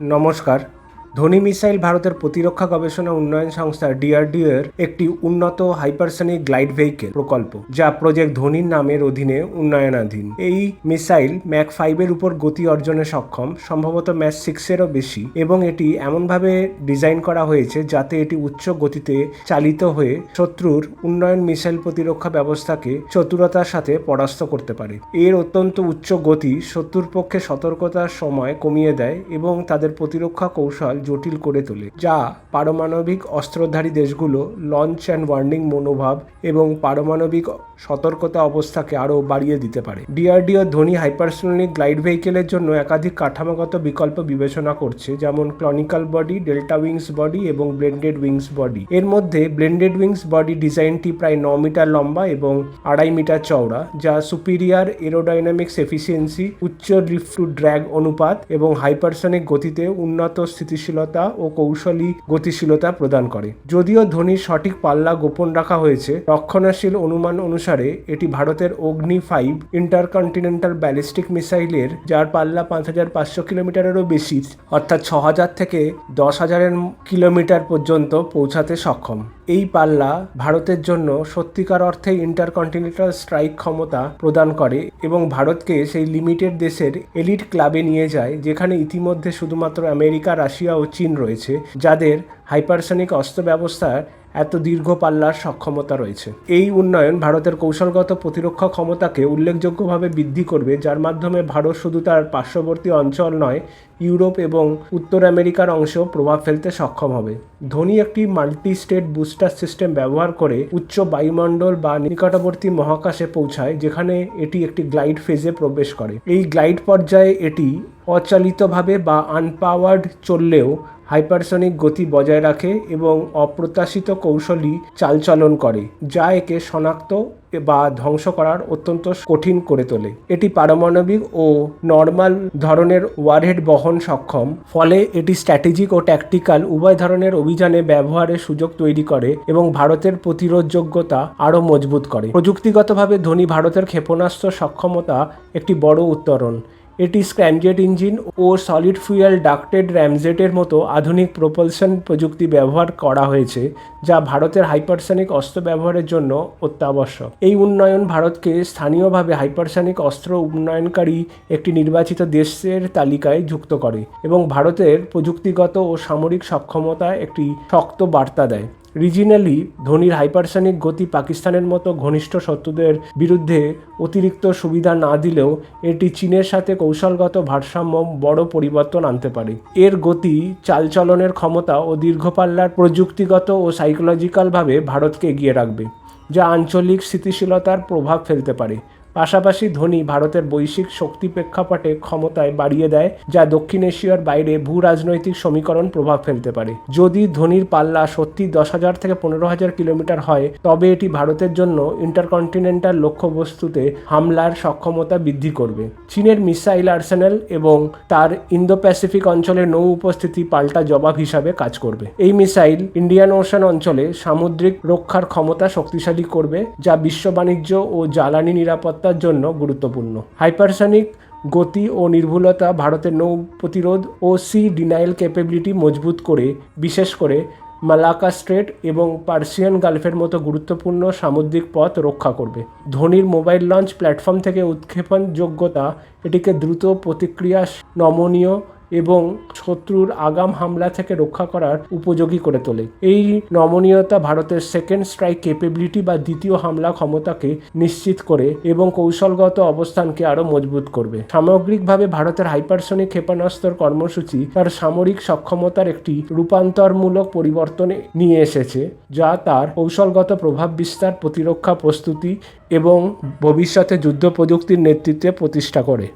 নমস্কার। ধনী মিসাইল ভারতের প্রতিরক্ষা গবেষণা উন্নয়ন সংস্থা ডিআরডিও এর একটি উন্নত হাইপারসনিক গ্লাইড ভেহিকেল প্রকল্প, যা প্রজেক্ট ধোনির নামের অধীনে উন্নয়নাধীন। এই মিসাইল ম্যাক ফাইভের উপর গতি অর্জনে সক্ষম, সম্ভবত ম্যাচ সিক্সেরও বেশি, এবং এটি এমনভাবে ডিজাইন করা হয়েছে যাতে এটি উচ্চ গতিতে চালিত হয়ে শত্রুর উন্নয়ন মিসাইল প্রতিরক্ষা ব্যবস্থাকে চতুরতার সাথে পরাস্ত করতে পারে। এর অত্যন্ত উচ্চ গতি শত্রুর পক্ষে সতর্কতার সময় কমিয়ে দেয় এবং তাদের প্রতিরক্ষা কৌশল জটিল করে তোলে, যা পারমাণবিক অস্ত্রধারী দেশগুলো লঞ্চ অ্যান্ড ওয়ার্নিং মনোভাব এবং পারমাণবিক সতর্কতা অবস্থাকে আরও বাড়িয়ে দিতে পারে। ডিআরডিও ধনী হাইপারসোনিক গ্লাইড ভেহিকেলের জন্য একাধিক কাঠামোগত বিকল্প বিবেচনা করছে, যেমন ক্লনিক্যাল বডি ডেল্টা উইংস বডি এবং ব্লেন্ডেড উইংস বডি এর মধ্যে ব্লেন্ডেড উইংস বডি ডিজাইনটি প্রায় ন মিটার লম্বা এবং আড়াই মিটার চওড়া, যা সুপিরিয়ার এরোডাইনামিক্স এফিসিয়েন্সি উচ্চ লিফট টু ড্র্যাগ অনুপাত এবং হাইপারসনিক গতিতে উন্নত স্থিতিশীলতা ও কৌশলী গতিশীলতা প্রদান করে। যদিও ধ্বনির সঠিক পাল্লা গোপন রাখা হয়েছে, রক্ষণশীল অনুমান অনুসারে এটি ভারতের অগ্নি ফাইভ ইন্টারকন্টিনেন্টাল ব্যালিস্টিক মিসাইলের, যার পাল্লা পাঁচ হাজার পাঁচশো কিলোমিটারেরও বেশি, অর্থাৎ ছ হাজার থেকে দশ হাজারের কিলোমিটার পর্যন্ত পৌঁছাতে সক্ষম। এই পাল্লা ভারতের জন্য সত্যিকার অর্থে ইন্টারকন্টিনেন্টাল স্ট্রাইক ক্ষমতা প্রদান করে এবং ভারতকে সেই লিমিটেড দেশের এলিট ক্লাবে নিয়ে যায়, যেখানে ইতিমধ্যে শুধুমাত্র আমেরিকা, রাশিয়া চীন রয়েছে যাদের হাইপারসনিক অস্ত্র ব্যবস্থার এত দীর্ঘ পাল্লার সক্ষমতা রয়েছে। এই উন্নয়ন ভারতের কৌশলগত প্রতিরক্ষা ক্ষমতাকে উল্লেখযোগ্যভাবে বৃদ্ধি করবে, যার মাধ্যমে ভারত শুধু তার পার্শ্ববর্তী অঞ্চল নয়, ইউরোপ এবং উত্তর আমেরিকার অংশেও প্রভাব ফেলতে সক্ষম হবে। ধোনি একটি মাল্টি স্টেট বুস্টার সিস্টেম ব্যবহার করে উচ্চ বায়ুমণ্ডল বা নিকটবর্তী মহাকাশে পৌঁছায়, যেখানে এটি একটি গ্লাইড ফেজে প্রবেশ করে। এই গ্লাইড পর্যায়ে এটি অচালিতভাবে বা আনপাওয়ার্ড চললেও হাইপারসনিক গতি বজায় রাখে এবং অপ্রত্যাশিত কৌশলী চালচলন করে, যা একে শনাক্ত বা ধ্বংস করার অত্যন্ত কঠিন করে তোলে। এটি পারমাণবিক ও নর্মাল ধরনের ওয়ারহেড বহন সক্ষম, ফলে এটি স্ট্র্যাটেজিক ও ট্যাকটিক্যাল উভয় ধরনের অভিযানে ব্যবহারের সুযোগ তৈরি করে এবং ভারতের প্রতিরোধযোগ্যতা আরও মজবুত করে। প্রযুক্তিগতভাবে ধনী ভারতের ক্ষেপণাস্ত্র সক্ষমতা একটি বড় উত্তরণ। এটি স্ক্র্যামজেট ইঞ্জিন ও সলিড ফুয়েল ডাক্টেড র্যামজেটের মতো আধুনিক প্রোপালশন প্রযুক্তি ব্যবহার করা হয়েছে, যা ভারতের হাইপারসনিক অস্ত্র ব্যবহারের জন্য অত্যাবশ্যক। এই উন্নয়ন ভারতকে স্থানীয়ভাবে হাইপারসনিক অস্ত্র উন্নয়নকারী একটি নির্বাচিত দেশের তালিকায় যুক্ত করে এবং ভারতের প্রযুক্তিগত ও সামরিক সক্ষমতা একটি শক্ত বার্তা দেয়। রিজিনালি ধোনির হাইপারসনিক গতি পাকিস্তানের মতো ঘনিষ্ঠ শত্রুদের বিরুদ্ধে অতিরিক্ত সুবিধা না দিলেও এটি চীনের সাথে কৌশলগত ভারসাম্য বড় পরিবর্তন আনতে পারে। এর গতি, চালচলনের ক্ষমতা ও দীর্ঘপাল্লার প্রযুক্তিগত ও সাইকোলজিক্যালভাবে ভারতকে এগিয়ে রাখবে, যা আঞ্চলিক স্থিতিশীলতার প্রভাব ফেলতে পারে। পাশাপাশি ধোনি ভারতের বৈশ্বিক শক্তি প্রেক্ষাপটে ক্ষমতায় বাড়িয়ে দেয়, যা দক্ষিণ এশিয়ার বাইরে ভূ রাজনৈতিক সমীকরণ প্রভাব ফেলতে পারে। যদি ধোনির পাল্লা সত্যি দশ হাজার থেকে পনেরো হাজার কিলোমিটার হয়, তবে এটি ভারতের জন্য ইন্টারকন্টিনেন্টাল লক্ষ্যবস্তুতে হামলার সক্ষমতা বৃদ্ধি করবে। চীনের মিসাইল আর্সেনাল এবং তার ইন্দো প্যাসিফিক অঞ্চলের নৌ উপস্থিতি পাল্টা জবাব হিসাবে কাজ করবে। এই মিসাইল ইন্ডিয়ান ওশান অঞ্চলে সামুদ্রিক রক্ষার ক্ষমতা শক্তিশালী করবে, যা বিশ্ব বাণিজ্য ও জ্বালানি নিরাপত্তা নিরাপত্তার জন্য গুরুত্বপূর্ণ। হাইপারসনিক গতি ও নির্ভুলতা ভারতের নৌ প্রতিরোধ ও সি ডিনাইল ক্যাপেবিলিটি মজবুত করে, বিশেষ করে মালাকা স্ট্রেট এবং পার্সিয়ান গালফের মতো গুরুত্বপূর্ণ সামুদ্রিক পথ রক্ষা করবে। ধোনির মোবাইল লঞ্চ প্ল্যাটফর্ম থেকে উৎক্ষেপণ যোগ্যতা এটিকে দ্রুত প্রতিক্রিয়া নমনীয় এবং শত্রুর আগাম হামলা থেকে রক্ষা করার উপযোগী করে তোলে। এই নমনীয়তা ভারতের সেকেন্ড স্ট্রাইক ক্যাপেবিলিটি বা দ্বিতীয় হামলা ক্ষমতাকে নিশ্চিত করে এবং কৌশলগত অবস্থানকে আরও মজবুত করবে। সামগ্রিকভাবে ভারতের হাইপারসনিক ক্ষেপণাস্ত্র কর্মসূচি তার সামরিক সক্ষমতার একটি রূপান্তরমূলক পরিবর্তনে নিয়ে এসেছে, যা তার কৌশলগত প্রভাব বিস্তার, প্রতিরক্ষা প্রস্তুতি এবং ভবিষ্যতে যুদ্ধ প্রযুক্তির নেতৃত্বে প্রতিষ্ঠা করে।